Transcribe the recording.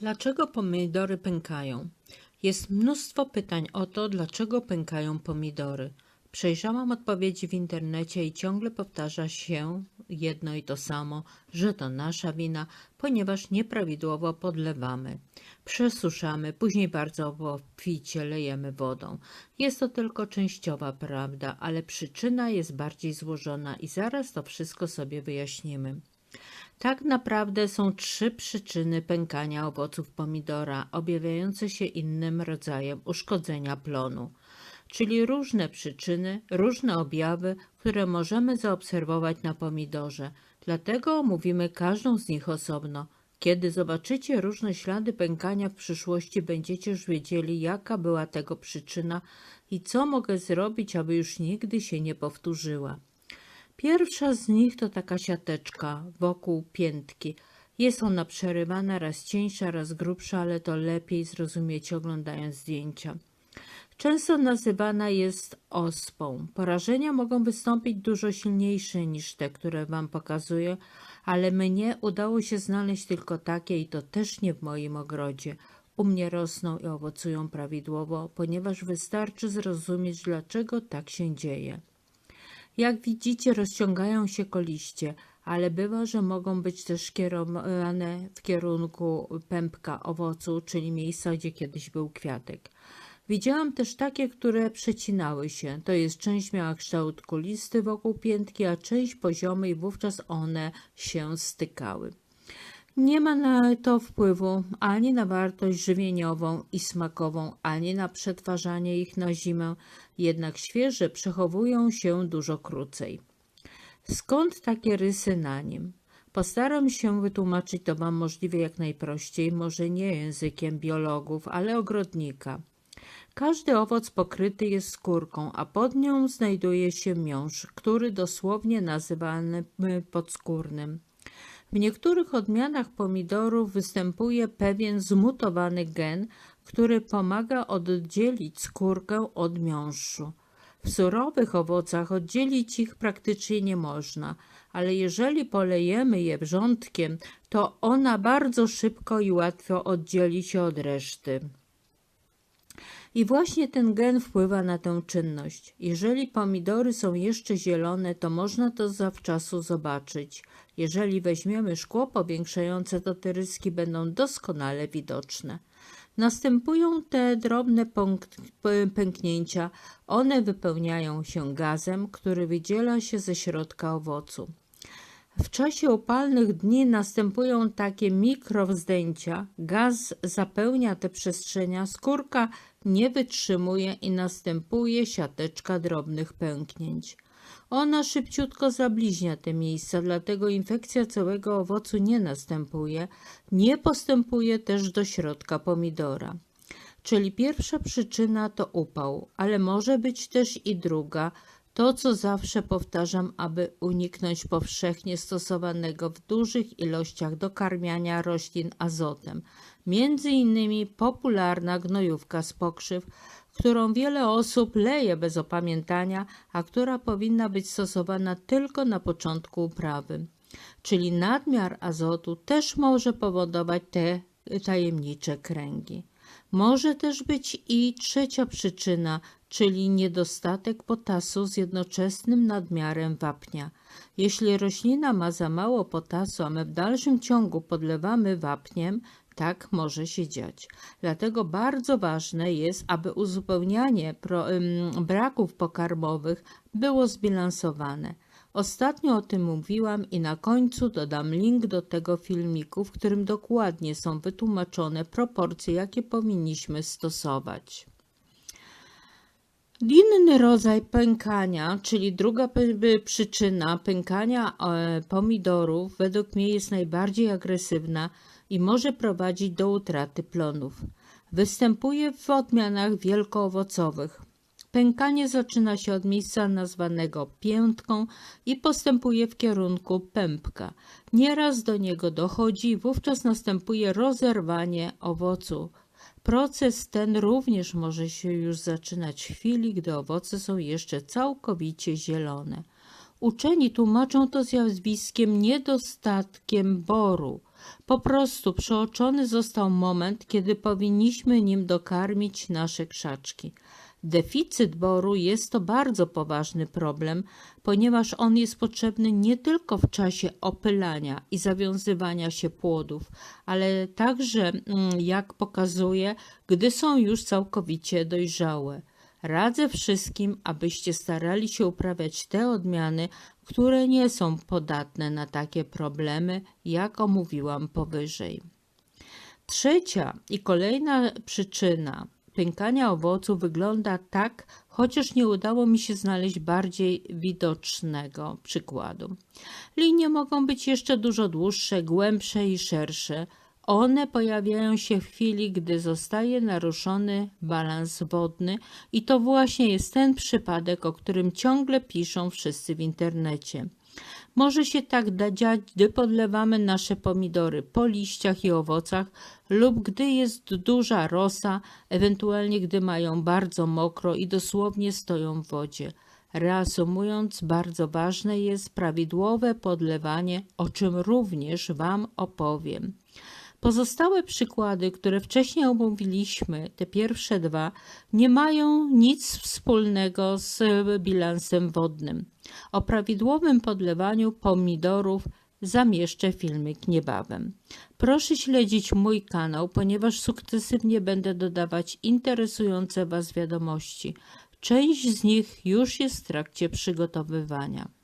Dlaczego pomidory pękają? Jest mnóstwo pytań o to, dlaczego pękają pomidory. Przejrzałam odpowiedzi w internecie i ciągle powtarza się jedno i to samo, że to nasza wina, ponieważ nieprawidłowo podlewamy. Przesuszamy, później bardzo obficie lejemy wodą. Jest to tylko częściowa prawda, ale przyczyna jest bardziej złożona i zaraz to wszystko sobie wyjaśnimy. Tak naprawdę są trzy przyczyny pękania owoców pomidora, objawiające się innym rodzajem uszkodzenia plonu, czyli różne przyczyny, różne objawy, które możemy zaobserwować na pomidorze. Dlatego omówimy każdą z nich osobno. Kiedy zobaczycie różne ślady pękania w przyszłości, będziecie już wiedzieli, jaka była tego przyczyna i co mogę zrobić, aby już nigdy się nie powtórzyła. Pierwsza z nich to taka siateczka wokół piętki. Jest ona przerywana, raz cieńsza, raz grubsza, ale to lepiej zrozumieć oglądając zdjęcia. Często nazywana jest ospą. Porażenia mogą wystąpić dużo silniejsze niż te, które Wam pokazuję, ale mnie udało się znaleźć tylko takie i to też nie w moim ogrodzie. U mnie rosną i owocują prawidłowo, ponieważ wystarczy zrozumieć, dlaczego tak się dzieje. Jak widzicie, rozciągają się koliście, ale bywa, że mogą być też kierowane w kierunku pępka owocu, czyli miejsca, gdzie kiedyś był kwiatek. Widziałam też takie, które przecinały się. To jest część miała kształt kulisty wokół piętki, a część poziomy i wówczas one się stykały. Nie ma na to wpływu ani na wartość żywieniową i smakową, ani na przetwarzanie ich na zimę, jednak świeże przechowują się dużo krócej. Skąd takie rysy na nim? Postaram się wytłumaczyć to Wam możliwie jak najprościej, może nie językiem biologów, ale ogrodnika. Każdy owoc pokryty jest skórką, a pod nią znajduje się miąższ, który dosłownie nazywany podskórnym. W niektórych odmianach pomidorów występuje pewien zmutowany gen, który pomaga oddzielić skórkę od miąższu. W surowych owocach oddzielić ich praktycznie nie można, ale jeżeli polejemy je wrzątkiem, to ona bardzo szybko i łatwo oddzieli się od reszty. I właśnie ten gen wpływa na tę czynność. Jeżeli pomidory są jeszcze zielone, to można to zawczasu zobaczyć. Jeżeli weźmiemy szkło powiększające, to te ryski będą doskonale widoczne. Następują te drobne pęknięcia. One wypełniają się gazem, który wydziela się ze środka owocu. W czasie upalnych dni następują takie mikrowzdęcia. Gaz zapełnia te przestrzenia, skórka nie wytrzymuje i następuje siateczka drobnych pęknięć. Ona szybciutko zabliźnia te miejsca, dlatego infekcja całego owocu nie następuje, nie postępuje też do środka pomidora. Czyli pierwsza przyczyna to upał, ale może być też i druga, to, co zawsze powtarzam, aby uniknąć powszechnie stosowanego w dużych ilościach dokarmiania roślin azotem, między innymi popularna gnojówka z pokrzyw, którą wiele osób leje bez opamiętania, a która powinna być stosowana tylko na początku uprawy. Czyli nadmiar azotu też może powodować te tajemnicze kręgi. Może też być i trzecia przyczyna, czyli niedostatek potasu z jednoczesnym nadmiarem wapnia. Jeśli roślina ma za mało potasu, a my w dalszym ciągu podlewamy wapniem, tak może się dziać. Dlatego bardzo ważne jest, aby uzupełnianie braków pokarmowych było zbilansowane. Ostatnio o tym mówiłam i na końcu dodam link do tego filmiku, w którym dokładnie są wytłumaczone proporcje, jakie powinniśmy stosować. Inny rodzaj pękania, czyli druga przyczyna pękania e, pomidorów, według mnie jest najbardziej agresywna i może prowadzić do utraty plonów. Występuje w odmianach wielkoowocowych. Pękanie zaczyna się od miejsca nazwanego piętką i postępuje w kierunku pępka. Nieraz do niego dochodzi i wówczas następuje rozerwanie owocu. Proces ten również może się już zaczynać w chwili, gdy owoce są jeszcze całkowicie zielone. Uczeni tłumaczą to zjawiskiem niedostatkiem boru. Po prostu przeoczony został moment, kiedy powinniśmy nim dokarmić nasze krzaczki. Deficyt boru jest to bardzo poważny problem, ponieważ on jest potrzebny nie tylko w czasie opylania i zawiązywania się płodów, ale także, mm, jak pokazuje, gdy są już całkowicie dojrzałe. Radzę wszystkim, abyście starali się uprawiać te odmiany, które nie są podatne na takie problemy, jak omówiłam powyżej. Trzecia i kolejna przyczyna pękania owoców wygląda tak, chociaż nie udało mi się znaleźć bardziej widocznego przykładu. Linie mogą być jeszcze dużo dłuższe, głębsze i szersze. One pojawiają się w chwili, gdy zostaje naruszony balans wodny, i to właśnie jest ten przypadek, o którym ciągle piszą wszyscy w internecie. Może się tak dziać, gdy podlewamy nasze pomidory po liściach i owocach lub gdy jest duża rosa, ewentualnie gdy mają bardzo mokro i dosłownie stoją w wodzie. Reasumując, bardzo ważne jest prawidłowe podlewanie, o czym również Wam opowiem. Pozostałe przykłady, które wcześniej omówiliśmy, te pierwsze dwa, nie mają nic wspólnego z bilansem wodnym. O prawidłowym podlewaniu pomidorów zamieszczę filmik niebawem. Proszę śledzić mój kanał, ponieważ sukcesywnie będę dodawać interesujące Was wiadomości. Część z nich już jest w trakcie przygotowywania.